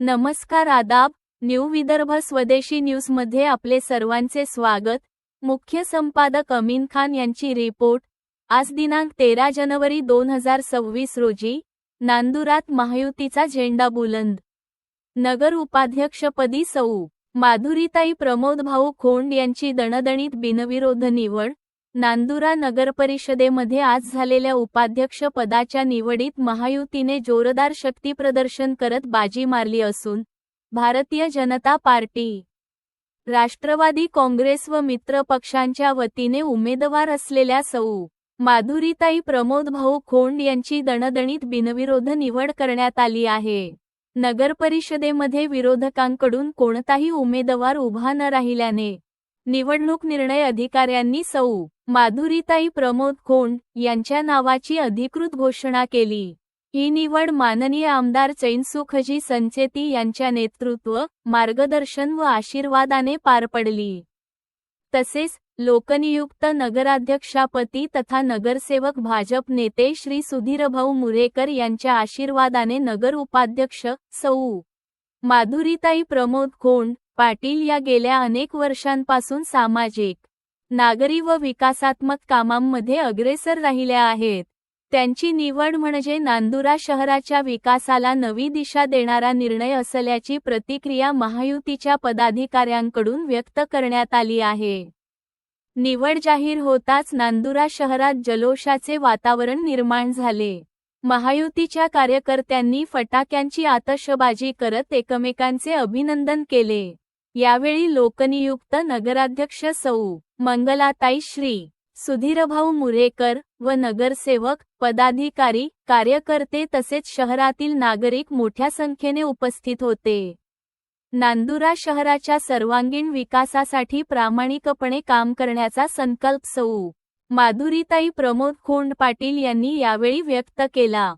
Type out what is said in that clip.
नमस्कार आदाब न्यू विदर्भ स्वदेशी न्यूजमध्ये आपले सर्वांचे स्वागत. मुख्य संपादक अमीन खान यांची रिपोर्ट. आज दिनांक तेरा जानेवारी दोन हजार सव्वीस रोजी नांदुरात महायुतीचा झेंडा बुलंद. नगर उपाध्यक्षपदी सौ. माधुरीताई प्रमोद भाऊ खोंड यांची दणदणीत बिनविरोध निवड नांदुरा नगरपरिषदेमध्ये आज झालेल्या उपाध्यक्ष पदाच्या निवडीत महायुतीने जोरदार शक्तीप्रदर्शन करत बाजी मारली असून भारतीय जनता पार्टी राष्ट्रवादी काँग्रेस व मित्र पक्षांच्या वतीने उमेदवार असलेल्या सौ माधुरीताई प्रमोद भाऊ खोंड यांची दणदणीत बिनविरोध निवड करण्यात आली आहे. नगरपरिषदेमध्ये विरोधकांकडून कोणताही उमेदवार उभा न राहिल्याने निवडणूक निर्णय अधिकाऱ्यांनी सौ. माधुरीताई प्रमोद खोंड यांच्या नावाची अधिकृत घोषणा केली. ही निवड माननीय आमदार चैनसुखजी संचेती यांच्या नेतृत्व मार्गदर्शन व आशीर्वादाने पार पडली. तसेच लोकनियुक्त नगराध्यक्षापती तथा नगरसेवक भाजप नेते श्री सुधीरभाऊ मुरेकर यांच्या आशीर्वादाने नगर उपाध्यक्ष सौ. माधुरीताई प्रमोद खोंड पाटील या गेल्या अनेक वर्षांपासून सामाजिक नागरी व विकासात्मक कामांमध्ये अग्रेसर राहिल्या आहेत. त्यांची निवड म्हणजे नांदुरा शहराच्या विकासाला नवी दिशा देणारा निर्णय असल्याची प्रतिक्रिया महायुतीच्या पदाधिकाऱ्यांकडून व्यक्त करण्यात आली आहे. निवड जाहीर होताच नांदुरा शहरात जलोषाचे वातावरण निर्माण झाले. महायुतीच्या कार्यकर्त्यांनी फटाक्यांची आतषबाजी करत एकमेकांचे अभिनंदन केले. यावेळी लोकनियुक्त नगराध्यक्ष सौ. मंगलाताई श्री. सुधीरभाऊ मुरेकर व नगरसेवक पदाधिकारी कार्यकर्ते तसेच शहरातील नागरिक मोठ्या संख्येने उपस्थित होते. नांदुरा शहराच्या सर्वांगीण विकासासाठी प्रामाणिकपणे काम करण्याचा संकल्प सौ. माधुरीताई प्रमोद खोंड पाटील यांनी यावेळी व्यक्त केला.